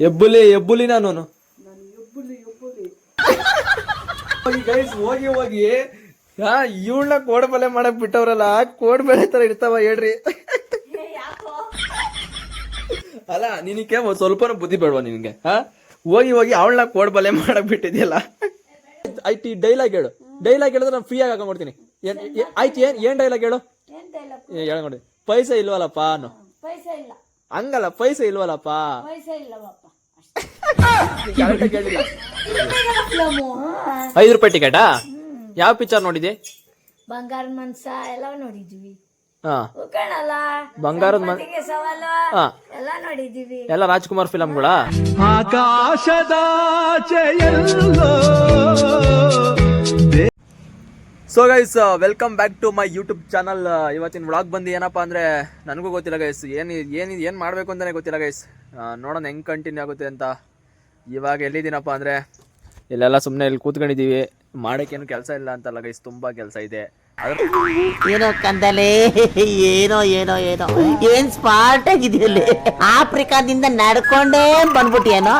ಎಬ್ಬುಲಿ ಎಬ್ಬುಲಿ ನಾನು. ಗೈಸ್ ಹೋಗಿ ಹೋಗಿ. ಹಾ ಇವಳನ್ನ ಕೋಡ್ಬಲೆ ಮಾಡಕ್ ಬಿಟ್ಟವ್ರಲ್ಲ ಕೋಡ್ಬಲೆ ತರ ಇರ್ತಾವ ಹೇಳ್ರಿ. ಅಲ್ಲ ನಿನಗೆ ಒಂದ್ ಸ್ವಲ್ಪನೂ ಬುದ್ಧಿ ಬೇಡವಾ ನಿನಗೆ ಹಾ? ಹೋಗಿ ಹೋಗಿ ಅವಳನ್ನ ಕೋಡ್ಬಲೆ ಮಾಡಕ್ ಬಿಟ್ಟಿದ್ಯಲ್ಲ. ಈ ಡೈಲಾಗ್ ಹೇಳು. ಡೈಲಾಗ್ ಹೇಳಿದ್ರೆ ನಾನು ಫ್ರೀ ಆಗಿ ಹಾಕೊಂಡ್ಬಿಡ್ತೀನಿ ಏನ್ ಏ- ಆಯ್ತು ಏನ್ ಏನ್ ಡೈಲಾಗ್ ಹೇಳು? ಏನ್ ಡೈಲಾಗ್ ಹೇಳ್ಕೊಡಿ ಪೈಸೆ ಇಲ್ವಲ್ಲಪ್ಪ ಅನ್ನು. ಪೈಸೆ ಇಲ್ಲ. ಹಂಗಲ್ಲ ಪೈಸೆ ಇಲ್ವಲ್ಲಪ್ಪ. ಪೈಸೆ ಇಲ್ಲವಪ್ಪ. ಕರೆಕ್ಟಾಗಿ ಹೇಳಿಲ್ಲ ಫಿಲಮು ಐದು ರೂಪಾಯಿ ಟಿಕೆಟಾ? ಯಾವ ಪಿಕ್ಚರ್ ನೋಡಿದೆ? ಬಂಗಾರ ಮನ್ಸ ಎಲ್ಲ ನೋಡಿದ್ವಿ. ಹಾ. ಕಣಲ್ಲ ಬಂಗಾರದ ಮನ್ ಸಂಪತ್ತಿಗೆ ಸವಾಲು? ಹಾ. ಎಲ್ಲ ನೋಡಿದೀವಿ. ಎಲ್ಲ Rajkumar ಫಿಲಮ್ಗಳ so guys welcome back to my YouTube channel ಇವತ್ತಿನ ವ್ಲಾಗ್ ಬಂದು ಏನಪ್ಪ ಅಂದರೆ ನನಗೂ ಗೊತ್ತಿಲ್ಲ ಗೈಸ್ ಏನು ಏನು ಏನು ಮಾಡಬೇಕು ಅಂತಲೇ ಗೊತ್ತಿಲ್ಲ ಗೈಸ್ ನೋಡೋಣ ಹೆಂಗೆ ಕಂಟಿನ್ಯೂ ಆಗುತ್ತೆ ಅಂತ. ಇವಾಗ ಎಲ್ಲಿದ್ದೀನಪ್ಪ ಅಂದರೆ ಇಲ್ಲೆಲ್ಲ ಸುಮ್ಮನೆ ಇಲ್ಲಿ ಕೂತ್ಕೊಂಡಿದ್ದೀವಿ. ಮಾಡೋಕ್ಕೇನು ಕೆಲಸ ಇಲ್ಲ ಅಂತಲ್ಲ ಗೈಸ್ ತುಂಬ ಕೆಲಸ ಇದೆ. ಏನೋ ಕಂದಲೇ ಏನೋ ಏನೋ ಏನೋ. ಏನ್ ಸ್ಪಾಟ್ ಆಗಿದೆಯಲ್ಲಿ? ಆಫ್ರಿಕಾದಿಂದ ನಡ್ಕೊಂಡೇ ಬಂದ್ಬಿಟ್ಟು ಏನೋ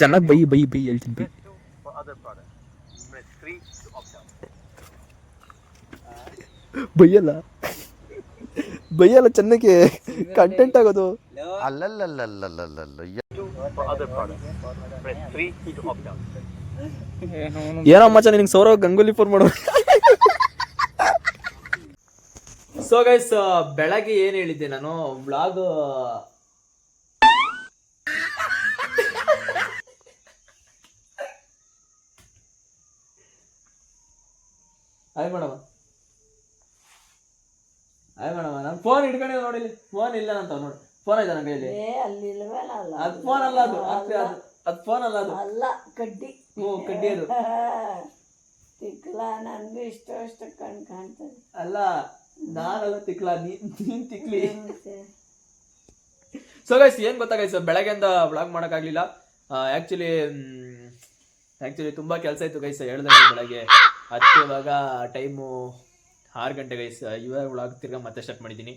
ಚೆನ್ನಾಗಿ ಬೈ ಬೈ ಬೈ ಹೇಳ್ತೀನಿ ಬೈಯಲ್ಲ. ಬೈಯಲ್ಲ ಚೆನ್ನಾಗಿ ಕಂಟೆಂಟ್ ಆಗೋದು. ಏನೋ ಮಚ್ಚ ನಿನಗೆ ಸೌರವ್ ಗಂಗೂಲಿ ಫೋನ್ ಮಾಡೋ ಸೊ ಗೈಸ್ ಬೆಳಗ್ಗೆ ಏನು ಹೇಳಿದ್ದೆ ನಾನು? Blog hi madam hi madam ನಾನು ಫೋನ್ ಹಿಡ್ಕೊಂಡೆ ನೋಡಿ ಫೋನ್ ಇಲ್ಲ ಅಂತ ನೋಡಿ. ಫೋನ್ ಐತೆ ನನ್ನ ಕೈಯಲ್ಲಿ. ಏ ಅಲ್ಲಿ ಅದು ಫೋನ್ ಅಲ್ಲ ಅದು. ಅದು ಅದು- ಅದು ಫೋನ್ ಅಲ್ಲ ಅದು. ಅಲ್ಲ ಕಡ್ಡಿ. ಹ್ಞೂ ಕಡ್ಡಿ ಅದು. ತಿಕ್ಲ ನನ್ಗೂ ಇಷ್ಟ ಇಷ್ಟ ಕಣ್ ಕಾಣ್ತದೆ. ಅಲ್ಲ ನಾನಲ್ಲ ತಿಕ್ಲ. ನೀನ್ ನೀನ್ ತಿಕ್ಲಿ. ಮತ್ತೆ? ಸೊ ಗೈಸ್ ಏನ್ ಗೊತ್ತಾ ಗೈಸ್ ಬೆಳಗ್ಗೆಯಿಂದ ವ್ಲಾಗ್ ಮಾಡೋಕ್ಕಾಗಲಿಲ್ಲ ಆ್ಯಕ್ಚುಲಿ ಆ್ಯಕ್ಚುಲಿ ತುಂಬ ಕೆಲಸ ಇತ್ತು ಗೈಸ್ ಹೇಳ್ದೆ ಬೆಳಗ್ಗೆ. ಅದಕ್ಕೆ ಇವಾಗ ಟೈಮು ಆರು ಗಂಟೆ ಗೈಸ್ ಇವಾಗ ವ್ಲಾಗ್ ತಿರ್ಗಾ ಮತ್ತೆ ಸ್ಟಾರ್ಟ್ ಮಾಡಿದ್ದೀನಿ.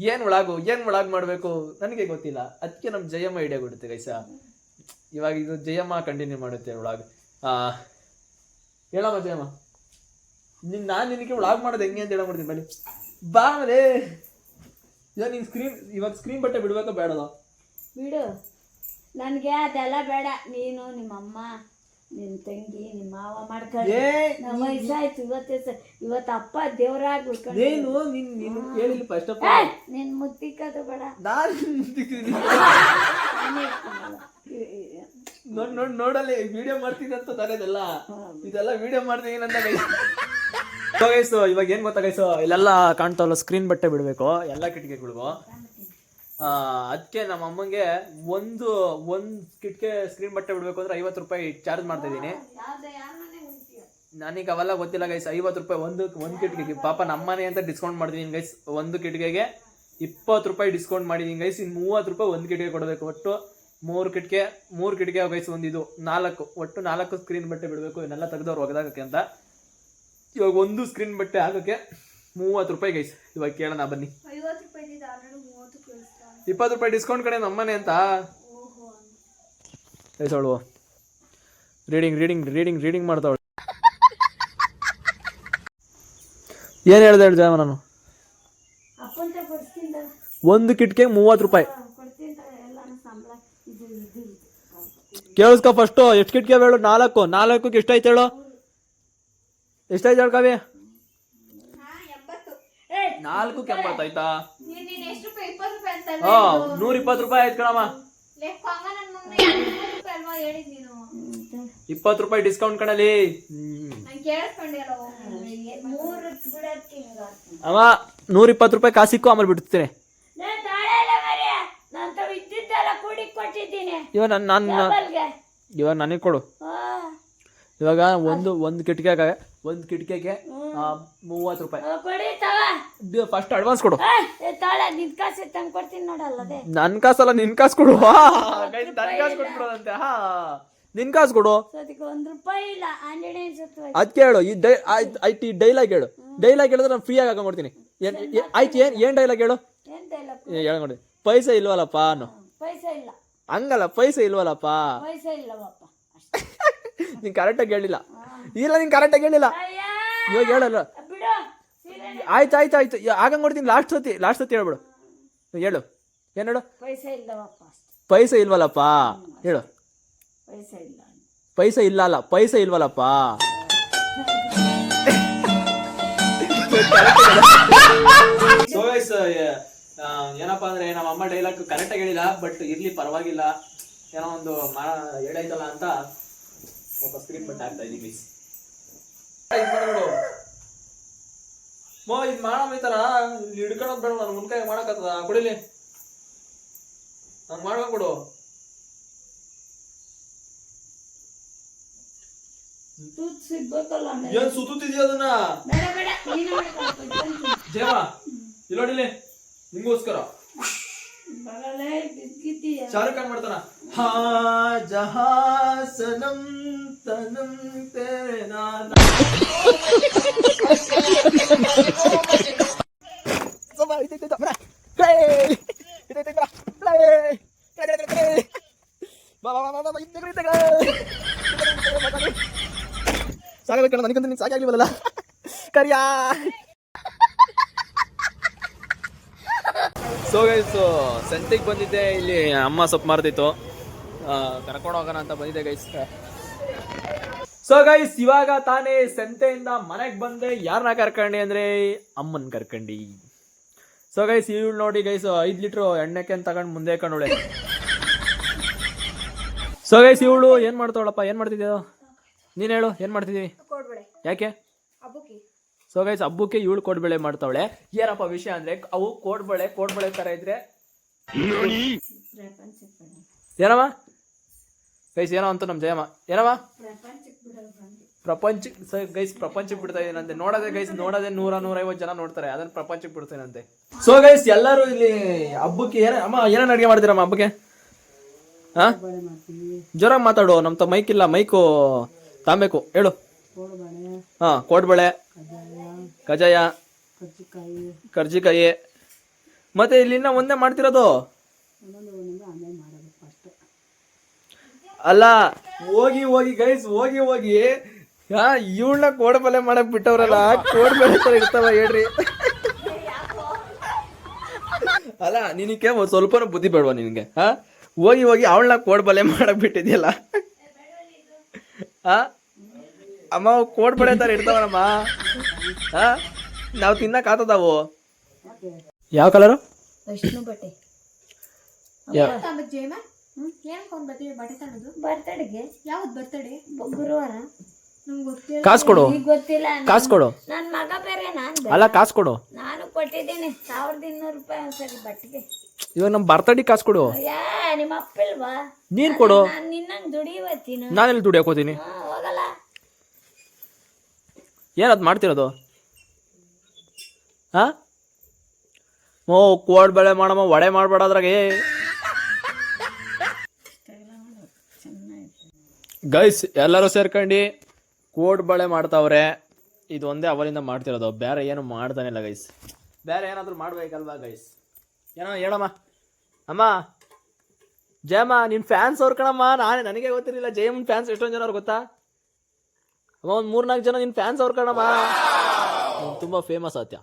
ಏನು ಒಳಗು ಏನು ಒಳಗೆ ಮಾಡಬೇಕು? ನನಗೆ ಗೊತ್ತಿಲ್ಲ. ಅದಕ್ಕೆ ನಮ್ಮ ಜಯಮ್ಮ ಐಡಿಯಾ ಕೊಡುತ್ತೆ ಗೈಸ ಇವಾಗ ಇದು ಜಯಮ್ಮ ಕಂಟಿನ್ಯೂ ಮಾಡುತ್ತೆ ಒಳಗೆ ಹೇಳಮ್ಮ ಜಯಮ್ಮ. ನಿನ್, ನಾನು ನಿನಗೆ ಒಳಗೆ ಮಾಡೋದು ಹೆಂಗೆ ಅಂತ ಹೇಳಿ ಬನ್ನಿ. ಬಾ ಮರೇ ಇವಾಗ ನೀನು ಸ್ಕ್ರೀನ್ ಇವಾಗ ಸ್ಕ್ರೀನ್ ಬಟ್ಟೆ ಬಿಡ್ಬೇಕಾ ಬೇಡದ ಬಿಡು. ನನಗೆ ಅದೆಲ್ಲ ಬೇಡ. ನೀನು, ನಿಮ್ಮಮ್ಮ. ನಿನ್ನ ತಂಗಿ ನಿಮ್ಮ ಮಾವ ಮಾಡ್ಕೊಂಡು ಏ ನಮ್ಮ ವಯಸ್ಸಾಯ್ತು ಇವತ್ತೇ ಸ ಇವತ್ತು ಅಪ್ಪ ದೇವರಾಗಿ ಉಳ್ಕೊಂಡು ನೀನು ನಿನ್ ನೀನು ಹೇಳಿಲ್ಲ ಫಸ್ಟ್ ಆಫ್ ಆಲ್ ನಿನ್ ಮುತ್ತಿಕ್ಕದು ಬೇಡ. ನಾನು ನಾನೇ ಇಟ್ಕೊಳಲ್ಲ. ಇ- ಇ- ನೋಡ್ ನೋಡ್ ನೋಡಲ್ಲ ವಿಡಿಯೋ ಮಾಡ್ತೀನಿ ಅಂತ ತರೋದೆಲ್ಲ ಇದೆಲ್ಲ. ವಿಡಿಯೋ ಮಾಡ್ತೀನಿ ಅಂತ ಗೈಸ್ ಇವಾಗ ಏನ್ ಗೊತ್ತಾ ಗೈಸ್ ಇಲ್ಲೆಲ್ಲ ಕಾಣ್ತಾವಲ್ಲ ಸ್ಕ್ರೀನ್ ಬಟ್ಟೆ ಬಿಡಬೇಕು ಎಲ್ಲ ಕಿಟಕಿಗಳಿಗೂ. ಅದಕ್ಕೆ ನಮ್ಮ ಅಮ್ಮಂಗೆ ಒಂದು ಒಂದು ಕಿಟ್ಕೆ ಸ್ಕ್ರೀನ್ ಬಟ್ಟೆ ಬಿಡಬೇಕು ಅಂದ್ರೆ ಐವತ್ತು ರೂಪಾಯಿ ಚಾರ್ಜ್ ಮಾಡ್ತಾ ಇದ್ದೀನಿ. ನನಗೆ ಅವೆಲ್ಲ ಗೊತ್ತಿಲ್ಲ ಗೈಸ್ ಐವತ್ತು ರೂಪಾಯಿ ಒಂದು ಒಂದು ಕಿಟ್ಕಿ ಪಾಪ ನಮ್ಮನೆ ಅಂತ ಡಿಸ್ಕೌಂಟ್ ಮಾಡಿದೀನಿ ಗೈಸ್ ಒಂದು ಕಿಟ್ಕೆಗೆ ಇಪ್ಪತ್ತು ರೂಪಾಯಿ ಡಿಸ್ಕೌಂಟ್ ಮಾಡಿದೀನಿ ಗೈಸ್ ಇನ್ನು ಮೂವತ್ತು ರೂಪಾಯಿ ಒಂದು ಕಿಟ್ಕೆ ಕೊಡಬೇಕು. ಒಟ್ಟು ಮೂರು ಕಿಟ್ಕೆ ಮೂರು ಕಿಟ್ಕೆ ಗೈಸ್ ಒಂದು ನಾಲ್ಕು, ಒಟ್ಟು ನಾಲ್ಕು ಸ್ಕ್ರೀನ್ ಬಟ್ಟೆ ಬಿಡಬೇಕು. ಇವನ್ನೆಲ್ಲ ತೆಗೆದವ್ರು ಒಗೆದಾಕಕ್ಕೆ ಅಂತ. ಇವಾಗ ಒಂದು ಸ್ಕ್ರೀನ್ ಬಟ್ಟೆ ಹಾಕೋಕ್ಕೆ ಮೂವತ್ತು ರೂಪಾಯಿ ಗೈಸ್ ಇವಾಗ ಕೇಳೋಣ ಬನ್ನಿ. ಇಪ್ಪತ್ತು ರೂಪಾಯಿ ಡಿಸ್ಕೌಂಟ್ ಕಡೆ ನಮ್ಮನೆ ಅಂತ. ಅವಳು ರೀಡಿಂಗ್ ರೀಡಿಂಗ್ ರೀಡಿಂಗ್ ರೀಡಿಂಗ್ ಮಾಡ್ತಾವಳು. ಏನು ಹೇಳ್ದೆ ಹೇಳಿ ನಾನು. ಒಂದು ಕಿಟ್ಕಿಗೆ ಮೂವತ್ತು ರೂಪಾಯಿ. ಕೇಳಿಸ್ಕೊ ಫಸ್ಟು ಎಷ್ಟು ಕಿಟ್ಕೆ ಹೇಳು ನಾಲ್ಕು ನಾಲ್ಕು ಎಷ್ಟಾಯ್ತು ಹೇಳು? ಎಷ್ಟಾಯ್ತು ಹೇಳ್ಕಾವಿ ನಾಲ್ಕು ಎಂಬತ್ತಾಯ್ತಾ ಆಯ್ತಾ ನೀನ್ ಹಾ ನೂರ ಇಪ್ಪತ್ತು ರೂಪಾಯಿ ಆಯ್ತು ಕಣಮ್ಮ. ನನ್ ಇಪ್ಪತ್ತು ರೂಪಾಯಿ ನೀನು ಡಿಸ್ಕೌಂಟ್ ಕಣಲಿ ಅವ. ನೂರ ಇಪ್ಪತ್ತು ರೂಪಾಯಿ ಕಾಸಿಕ್ಕು ಆಮೇಲೆ ಬಿಡ್ತೀನಿ. ನಾನ್ ಇವಾಗ ಡಬಲ್ಗೆ. ಇವಾಗ ನನಗೆ ಕೊಡು. ಇವಾಗ ಒಂದು ಒಂದು ಕಿಟಕಿಯಾಗ ಒಂದು ಕಿಟಕಿಗೆ ಮೂವತ್ತು ರೂಪಾಯಿ. ಫಸ್ಟ್ ಅಡ್ವಾನ್ಸ್ ಕೊಡು. ನನ್ ನಿನ್ ಕಾಸು ತಂದು ಕೊಡ್ತೀನಿ ನೋಡಲ್ಲ ಅದೇ ನನ್ನ ಕಾಸಲ್ಲ ನಿನ್ ಕಾಸು ಕೊಡು. ನನ್ ಕಾಸು ಕೊಟ್ಬಿಡೋದಂತೆ ಹಾ ನಿನ್ ಕಾಸು ಕೊಡು. ಅದ್ ಕೇಳು ಈ ಡೈ ಆಯ್ತು ಈ ಡೈಲಾಗ್ ಹೇಳು. ಡೈಲಾಗ್ ಹೇಳಿದ್ರೆ ನಾನು ಫ್ರೀ ಆಗಿ ಹಾಕೊಂಡ್ಬಿಡ್ತೀನಿ ಆಯ್ತು ಏನ್ ಏನ್ ಡೈಲಾಗ್ ಹೇಳು? ಹೇಳ ನೋಡಿ. ಹೇಳ್ಕೊಂಡು ಪೈಸೆ ಇಲ್ವಲ್ಲಪ್ಪ ಅನ್ನು. ಪೈಸಾ ಇಲ್ಲ. ಹಂಗಲ್ಲ ಪೈಸೆ ಇಲ್ವಲ್ಲಪ್ಪ. ನೀನ್ ಕರೆಕ್ಟಾಗಿ ಹೇಳಿಲ್ಲ. ಇಲ್ಲ ನೀನ್ ಕರೆಕ್ಟಾಗಿ ಹೇಳಿಲ್ಲ. ಇವಾಗ ಹೇಳಲ್ಲ. ಬಿಡು ಆಯ್ತು ಆಯ್ತು. ಆಯ್ತು ಆಗಂಗೆ ನೋಡ್ತೀನಿ ಲಾಸ್ಟ್ ಸತಿ ಲಾಸ್ಟ್ ಸತಿ ಹೇಳ್ಬಿಡು. ಹೇಳು. ಏನ್ ಹೇಳು? ಪೈಸಾ ಇಲ್ವಲ್ಲಪ್ಪ? ಹೇಳು. ಪೈಸಾ ಇಲ್ಲ. ಅಲ್ಲ ಪೈಸೆ ಇಲ್ವಲ್ಲಪ್ಪ? ಏನಪ್ಪಾ ಅಂದ್ರೆ ನಮ್ಮ ಅಮ್ಮ ಡೈಲಾಗ್ ಕರೆಕ್ಟ್ ಆಗಿ ಹೇಳಿಲ್ಲ ಬಟ್ ಇರ್ಲಿ ಪರವಾಗಿಲ್ಲ. ಏನೋ ಒಂದು ಹೇಳೈತಲ್ಲ ಅಂತ ಸ್ವಲ್ಪ ಸ್ಕ್ರೀನ್ ಬಟ್ ಆಗ್ತಾ ಇದೀವಿ ಮೋ ಇದು ಮಾಡಮ್ ಈ ತರ. ಇಲ್ಲಿ ಬೇಡ ನಾನು ಮುನ್ಕಾಯಿ ಮಾಡಕತ್ತದ. ಕೊಡಿಲಿ. ನಾನು ಮಾಡ್ಬೇಕು ಕೊಡು. ತೂತ್ ಸಿಗ್ಬೇಕಲ್ಲ ಆಮೇಲೆ. ಏನ್ ಸುತ್ತಿದ್ಯಾ ಅದನ್ನ. ಜೇವ ಇಲ್ಲೋಡಿಲಿ ನಿಮ್ಗೋಸ್ಕರ. ಶಾರುಖ್ ಖಾನ್ ಮಾಡ್ತಾನ. ಹಾ ಜಹಾ ಸನಂ ತನಂ ತೇರೆ ನಾನ. ಸಾಕಾಗಬೇಕಲ್ಲ ನನಗಂತ ನೀನು ಸಾಕಾಗ್ಲಿವಲ್ಲ ಕರಿಯಾ ಸೊ ಸಂತೆಗೆ ಬಂದಿದ್ದೆ, ಇಲ್ಲಿ ಅಮ್ಮ ಸೊಪ್ಪು ಮಾರ್ತಿತ್ತು ಕರ್ಕೊಂಡು ಹೋಗೋಣ ಅಂತ ಬಂದಿದ್ದೆ ಗೈಸ್ ಸೊ ಗೈಸ್ ಇವಾಗ ತಾನೇ ಸಂತೆಯಿಂದ ಮನೆಗೆ ಬಂದೆ. ಯಾರನ್ನ ಕರ್ಕಂಡಿ ಅಂದ್ರೆ? ಅಮ್ಮನ ಕರ್ಕಂಡಿ. ಸೊ ಗೈಸ್ ಇವಳು ನೋಡಿ ಗೈಸ್ ಐದು ಲೀಟ್ರ್ ಎಣ್ಣೆಕೆ ಅಂತ ತಗೊಂಡು ಮುಂದೆ ಕಂಡೋಳೆ ಸೊ ಗೈಸ್ ಇವಳು ಏನು ಮಾಡ್ತಾವಳಪ್ಪ? ಏನು ಮಾಡ್ತಿದ್ಯೋ? ನೀನು ಹೇಳು ಏನು ಮಾಡ್ತಿದೀವಿ ಕೊಡ್ಬೇಡ ಯಾಕೆ? ಸೊ ಗೈಸ್ ಹಬ್ಬಕ್ಕೆ ಇವಳು ಕೋಡ್ಬಳೆ ಮಾಡ್ತಾವಳೆ. ಏನಪ್ಪ ವಿಷಯ ಅಂದ್ರೆ ಅವು ಕೋಡ್ಬಳೆ ಕೋಡ್ಬಳೆ ತರ ಇದ್ರೆ? ಏನವಾ. ಏನಮ್ಮ ಗೈಸ್ ಏನೋ ಅಂತ ನಮ್ಮ ಜಯಮ್ಮ. ಏನಮ್ಮ ಪ್ರಪಂಚಕ್ಕೆ. ಪ್ರಪಂಚ ಗೈಸ್ ಪ್ರಪಂಚ ಬಿಡ್ತಾ ಇದ್ದೀನಂತೆ ನೋಡೋದೇ ಗೈಸ್ ನೋಡೋದೇ ನೂರ ನೂರೈವತ್ತು ಜನ ನೋಡ್ತಾರೆ. ಅದನ್ನ ಪ್ರಪಂಚ ಬಿಡ್ತೇನಂತೆ ಸೊ ಗೈಸ್ ಎಲ್ಲರೂ ಇಲ್ಲಿ ಹಬ್ಬಕ್ಕೆ ಏನ ಅಮ್ಮ ಏನೇನು ಅಡುಗೆ ಮಾಡ್ತೀರಮ್ಮ ಹಬ್ಬಕ್ಕೆ? ಹಾ ಜ್ವರ ಮಾತಾಡು. ನಮ್ಮ ತ ಮೈಕ್ ಇಲ್ಲ. ಮೈಕು ತಾಂಬೇಕು. ಹೇಳು. ಹಾ ಕೋಡ್ಬಳೆ ಕಜಾಯ ಕರ್ಜಿಕಾಯಿ. ಮತ್ತೆ ಇಲ್ಲಿನ ಒಂದೇ ಮಾಡ್ತಿರೋದು? ಅಲ್ಲ ಹೋಗಿ ಹೋಗಿ ಗೈಸ್ ಹೋಗಿ ಹೋಗಿ. ಹಾ ಇವಳನ್ನ ಕೋಡ್ಬಲೆ ಮಾಡಕ್ ಬಿಟ್ಟವ್ರಲ್ಲ ಕೋಡ್ಬಲೆ ತರ ಇರ್ತಾವ ಹೇಳ್ರಿ. ಅಲ್ಲ ನಿನಗೆ ಒಂದ್ ಸ್ವಲ್ಪನೂ ಬುದ್ಧಿ ಬೇಡವಾ ನಿನಗೆ ಹಾ? ಹೋಗಿ ಹೋಗಿ ಅವಳನ್ನ ಕೋಡ್ಬಲೆ ಮಾಡಕ್ ಬಿಟ್ಟಿದ್ಯಲ್ಲ. ಹಾ? ಅಮ್ಮ ಅವು ಕೋಡ್ಬಳೆ ತರ ಇರ್ತಾವನಮ್ಮ ಹಾ? ನಾವು ತಿನ್ನಕ್ ಆತದಾವು. ಯಾವ ಕಲರು ವಿಷ್ಣು ಬಟ್ಟೆ ತಮ್ಮ ಜೇಮ ಏನಕ್ಕೆ ಅವ್ನು ಬರ್ತೀವಿ ಬಟ್ಟೆ ತನ್ನೋದು ಬರ್ತಡೆಗೆ. ಯಾವತ್ತು ಬರ್ತಡೆ? ಗುರುವಾರ. ನಂಗೆ ಗೊತ್ತಿಲ್ಲ. ಕಾಸು ಕೊಡು. ಈಗ ಗೊತ್ತಿಲ್ಲ ಕಾಸು ಕೊಡು. ನನ್ನ ಮಗ ಬೇರೆ ನಾನು ಅಲ್ಲ ಕಾಸು ಕೊಡು. ನಾನು ಕೊಟ್ಟಿದ್ದೀನಿ. ಸಾವಿರದ ಇನ್ನೂರು ರೂಪಾಯಿ ಒಂದ್ಸರಿ ಬಟ್ಟೆಗೆ. ಇವಾಗ ನಮ್ಮ ಬರ್ತಡಿ ಕಾಸು ಕೊಡು. ಯಾ ನಿಮ್ಮ ಅಪ್ಪಿಲ್ವಾ? ನೀನ್ ಕೊಡು. ನಾನು ನಿನ್ನಂಗೆ ದುಡಿಯವತ್ತೀನ ನಾನೆಲ್ಲಿ ಹೋಗಲ್ಲ. ಏನದು ಮಾಡ್ತಿರೋದು? ಹಾ? ಓ ಕೋಡ್ಬಳೆ ಮಾಡಮ್ಮ ವಡೆ ಮಾಡ್ಬೇಡ ಅದ್ರಾಗೆ. ಗೈಸ್ ಎಲ್ಲರೂ ಸೇರ್ಕೊಂಡು ಕೋಡ್ಬಳೆ ಮಾಡ್ತಾವ್ರೆ. ಇದು ಒಂದೇ ಅವರಿಂದ ಮಾಡ್ತಿರೋದು. ಬೇರೆ ಏನು ಮಾಡ್ತಾನೆ ಇಲ್ಲ ಗೈಸ್ ಬೇರೆ ಏನಾದರೂ ಮಾಡ್ಬೇಕಲ್ವಾ ಗೈಸ್ ಏನೋ ಹೇಳಮ್ಮ. ಅಮ್ಮ ಜಯಮ್ಮ ನಿನ್ನ ಫ್ಯಾನ್ಸ್ ಅವ್ರು ಕಣಮ್ಮ. ನಾನು ನನಗೆ ಗೊತ್ತಿರಲಿಲ್ಲ ಜಯಮ್ಮನ ಫ್ಯಾನ್ಸ್ ಎಷ್ಟೊಂದು ಜನ ಅವ್ರು ಗೊತ್ತಾ? ಅಮ್ಮ ಒಂದು ಮೂರ್ನಾಲ್ಕು ಜನ ನಿನ್ನ ಫ್ಯಾನ್ಸ್ ಅವ್ರು ಕಣಮ್ಮ. ತುಂಬಾ ಫೇಮಸ್ ಆತ್ಯ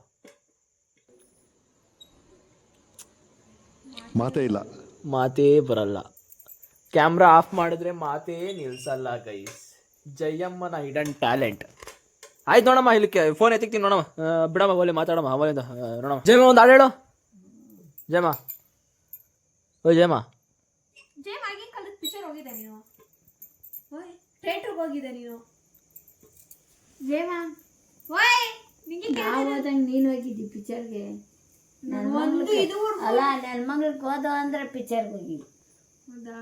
ಮಾತೇ ಇಲ್ಲ. ಮಾತೇ ಬರಲ್ಲ. ಕ್ಯಾಮ್ರಾ ಆಫ್ ಮಾಡಿದ್ರೆ ಮಾತೇ ನಿಲ್ಸಲ್ಲ ಗೈಸ್ ಜಯಮ್ಮನ ಹಿಡನ್ ಟ್ಯಾಲೆಂಟ್ ಆಯ್ತು ನೋಡಮ್ಮ ಇಲ್ಲಿ ಫೋನ್ ಎತ್ತಿಕ್ತೀನಿ ನೋಡಮ್ಮ. ಬಿಡಮ್ಮ ಒಲೆ ಮಾತಾಡಮ್ಮ ಅವಲಿಂದ ನೋಡಮ್ಮ. ಜಯಮ್ಮ ಒಂದು ಹಾಡು ಹೇಳು. ಜಯಮ್ಮ. ಓ ಜಯಮ್ಮ. ನೀನು. ಹೋಗಿದ್ದೆ ನೀನು. ಜೇಮ ಓಯ್ ನಿಂಗೆ ನಾವು ಹೋದಂಗೆ ನೀನು ಹೋಗಿದ್ದಿ ಪಿಕ್ಚರ್ಗೆ ಒಂದು ಇದು ಅಲ್ಲ ನನ್ನ ಮಗಳಿಗೆ ಹೋದ ಅಂದ್ರೆ ಪಿಕ್ಚರ್ಗೆ ಹೋಗಿ ಹೌದಾ?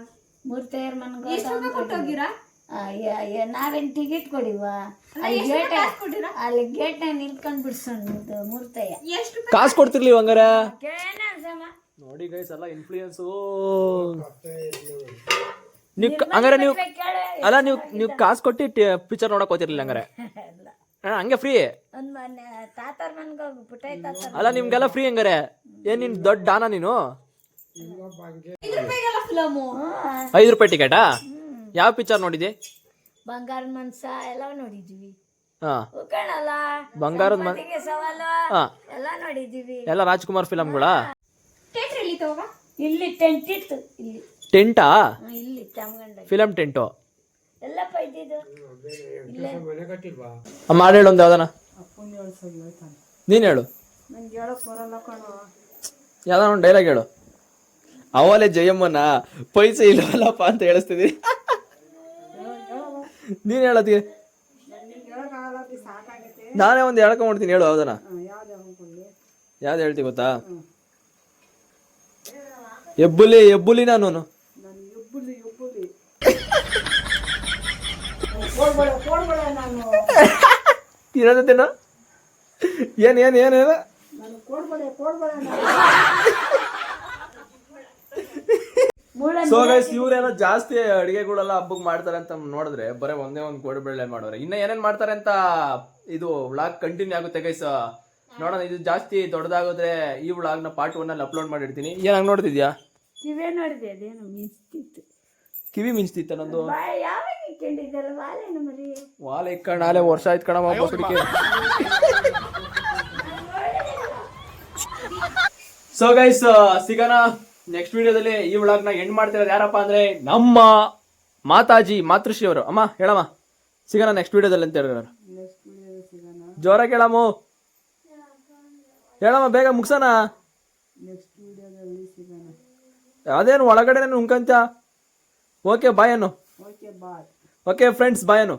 ಮೂರ್ತೇರ್ ಮನ್ಗೆ ಎಷ್ಟು ರೂಪಾಯಿ ಕೊಟ್ಟು ಹೋಗಿರಾ? ನಾವೇನ್ ಟಿಕೆಟ್ ಕೊಡಿವ? ಅಲ್ಲಿ ಗೇಟ್ ಅಲ್ಲಿ ಗೇಟ್ನಾಗ ನಿಲ್ಕೊಂಡ್ ಬಿಡ್ಸೋಣ ಮೂರ್ತಯ್ಯ ಎಷ್ಟು ಕಾಸು ಕೊಡ್ತಿರ್ಲಿ ಹಂಗಾರೆ? ನೋಡಿ ಗೈಸ್ ಎಲ್ಲ ಇನ್ಫ್ಲೂಯೆನ್ಸು ನೀವು ಹಂಗಾರೆ ನೀವು ಅಲ್ಲ ನೀವು ನೀವು ಕಾಸು ಕೊಟ್ಟು ಪಿಕ್ಚರ್ ನೋಡಕ್ ಹೋಗ್ತಿರ್ಲಿಲ್ಲ ಹಂಗಾರೆ? ಹಾ, ಹಂಗೆ ಫ್ರೀ ಅಲ್ಲ ನಿಮ್ಗೆಲ್ಲ ಫ್ರೀ ಹಂಗಾರೆ? ಏನ್ ನಿನ್ ದೊಡ್ಡ ಡಾನ ನೀನು? ಐದು ರೂಪಾಯಿ ಟಿಕೆಟಾ? ಯಾವ ಪಿಕ್ಚರ್ ನೋಡಿದೆ ಬಂಗಾರ ಮನ್ಸ ಎಲ್ಲ ನೋಡಿದ್ವಿ. ಬಂಗಾರದ ಮನ್ ಎಲ್ಲ ನೋಡಿದೀವಿ. ಎಲ್ಲ ರಾಜ್ಕುಮಾರ್ ಫಿಲಮ್ಗಳ? ಎಲ್ಲಿ ಇಲ್ಲಿ ಟೆಂಟ್ ಇತ್ತು ಇಲ್ಲಿ. ಟೆಂಟಾ? ಇಲ್ಲಿ ಚಾಮಗಂಡ ಫಿಲಮ್ ಟೆಂಟು. ಎಲ್ಲಪ್ಪ ಇದ್ದಿದ್ದು? ಇಲ್ಲೇ. ಅಮ್ಮ ಹಾಡು ಹೇಳು ಒಂದು ಯಾವ್ದಾನ. ನೀನ್ ಹೇಳು. ನನಗೆ ಹೇಳಕ್ ಬರಲ್ಲ ಕಣೋ. ಯಾವ್ದಾನ ಒಂದು ಡೈಲಾಗ್ ಹೇಳು. ಅವಲೇ ಜಯಮ್ಮನ ಪೈಸೆ ಇಲ್ಲವಲ್ಲಪ್ಪ ಅಂತ ಹೇಳಿಸ್ತಿದಿ ನೀನ್ ಹೇಳತ್ತೀ ನಾನೇ ಒಂದು ಹೇಳ್ಕೊಂಡ್ಬಿಡ್ತೀನಿ ಹೇಳು, ಹೌದನ? ಯಾವ್ದು ಹೇಳ್ತಿ ಗೊತ್ತಾ? ಎಬ್ಬುಲಿ ಎಬ್ಬುಲಿ ನಾನು. ಇರೋದೇನೋ ಏನ್ ಏನ್ ಏನ್, ಏನ? ಸೊ ಗೈಸ್ ಇವ್ರೇನ ಜಾಸ್ತಿ ಅಡಿಗೆಗಳೆಲ್ಲ ಹಬ್ಬಕ್ಕೆ ಮಾಡ್ತಾರೆ ಅಂತ ನೋಡಿದ್ರೆ ಬರೀ ಒಂದೇ ಒಂದು ಬೆಳ್ಳೆ ಮಾಡೋರೆ. ಇನ್ನ ಏನೇನ್ ಮಾಡ್ತಾರೆ ಅಂತ ಇದು ವ್ಲಾಗ್ ಕಂಟಿನ್ಯೂ ಆಗುತ್ತೆ ಗೈಸ್ ನೋಡೋಣ ಇದು ಜಾಸ್ತಿ ದೊಡ್ಡದಾಗೋದ್ರೆ ಈ ವ್ಲಾಗ್ನ ಪಾರ್ಟ್ ಒನ್ ಅಲ್ಲಿ ಅಪ್ಲೋಡ್ ಮಾಡಿರ್ತೀನಿ. ಏನಾಗ ನೋಡ್ತಿದ್ಯಾ? ಕಿವೇ ನೋಡಿದೆ ಅದೇನು ಮಿಂಚ್ತಿತ್ತು. ಕಿವಿ ಮಿಂಚ್ತಿತ್ತ ನಂದು? ವಾಲೆ ಇಕ್ಕಣ ನಾಳೆ ವರ್ಷ ಆಯ್ತು ಕಣ ಹುಡುಗಿ ಸೊ ಗೈಸ್ ಸಿಗೋಣ. ನೆಕ್ಸ್ಟ್ ವಿಡಿಯೋದಲ್ಲಿ ಈ ವ್ಲಾಗ್ನ ಎಂಡ್ ಮಾಡ್ತಿರೋದು ಯಾರಪ್ಪ ಅಂದ್ರೆ ನಮ್ಮ ಮಾತಾಜಿ ಮಾತೃಶ್ರೀ ಅವರು ಅಮ್ಮ, ಹೇಳಮ್ಮ. ಸಿಗೋಣ ನೆಕ್ಸ್ಟ್ ವಿಡಿಯೋದಲ್ಲಿ ಅಂತ ಹೇಳಿದ್ರು ಜ್ವರ ಕೇಳಮ್ಮ ಹೇಳಮ್ಮ, ಬೇಗ ಮುಗ್ಸೋಣ. ಅದೇನು ಒಳಗಡೆ ಉಂಕಂತ? ಓಕೆ ಬಾಯ್ ಅನ್ನು. ಓಕೆ ಫ್ರೆಂಡ್ಸ್ ಬಾಯ್ ಅನ್ನು.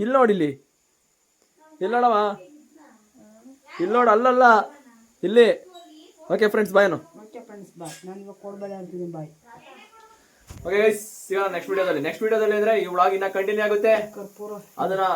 ಇಲ್ಲಿ ನೋಡಿ ಇಲ್ಲಿ. ನೋಡಮ್ಮ. ಇಲ್ಲಿ ನೋಡು ಅಲ್ಲಲ್ಲ. ಇಲ್ಲಿ. ಓಕೆ ಫ್ರೆಂಡ್ಸ್ ಬಾಯ್ ಅನ್ನು. ಓಕೆ ಗೈಸ್ ಸಿಗೋಣ ನೆಕ್ಸ್ಟ್ ವಿಡಿಯೋದಲ್ಲಿ ನೆಕ್ಸ್ಟ್ ವಿಡಿಯೋದಲ್ಲಿ ಅಂದ್ರೆ ಈ ವ್ಲಾಗ್ ಇನ್ನ ಕಂಟಿನ್ಯೂ ಆಗುತ್ತೆ. ಅದನ್ನ